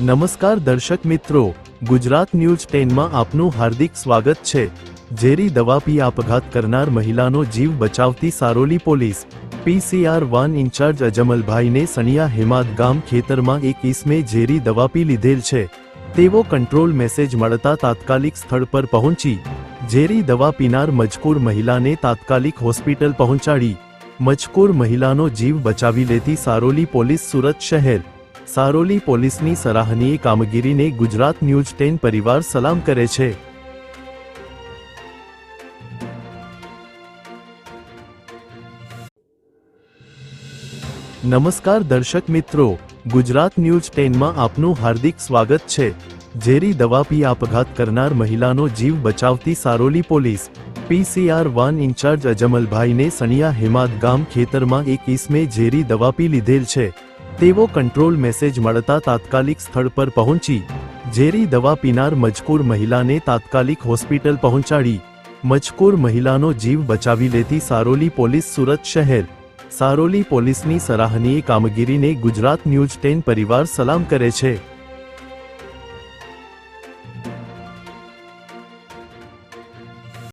નમસ્કાર દર્શક મિત્રો, ગુજરાત ન્યૂઝ ટેનમાં આપનું હાર્દિક સ્વાગત છે. ઝેરી દવા પી આપઘાત કરનાર મહિલાનો જીવ બચાવતી Saroli police. PCR one in-charge અજમલભાઈને Saniya Hemad ગામ ખેતરમાં એક ઈસમે ઝેરી દવા પી લીધેલ છે. તેવો કંટ્રોલ મેસેજ મળતા તાત્કાલિક સ્થળ પર પહોંચી. ઝેરી દવા પીનાર મજકૂર મહિલાને તાત્કાલિક હોસ્પિટલ પહોંચાડી. મજકૂર મહિલાનો જીવ બચાવી લેતી સારોલી પોલીસ સુરત શહેર સારોલી પોલીસની સરાહનીય કામગીરીને ગુજરાત ન્યૂઝ ટેન પરિવાર સલામ કરે છે. નમસ્કાર દર્શક મિત્રો, ગુજરાત ન્યૂઝ ટેનમાં આપનું હાર્દિક સ્વાગત છે. ઝેરી દવા પી આપઘાત કરનાર મહિલાનો જીવ બચાવતી Saroli police, PCR one in-charge અજમલભાઈને Saniya Hemad ગામ ખેતરમાં એક ઈસમે ઝેરી દવા પી લીધેલ છે. તેવો કંટ્રોલ મેસેજ મળતા તાત્કાલિક સ્થળ પર પહોંચી. ઝેરી દવા પીનાર મજકૂર મહિલાને તાત્કાલિક હોસ્પિટલ પહોંચાડી. મજકૂર મહિલાનો જીવ બચાવી લેતી સારોલી પોલીસ સુરત શહેર. સારોલી પોલીસની સરાહનીય કામગીરીને ગુજરાત ન્યૂઝ ટેન પરિવાર સલામ કરે છે.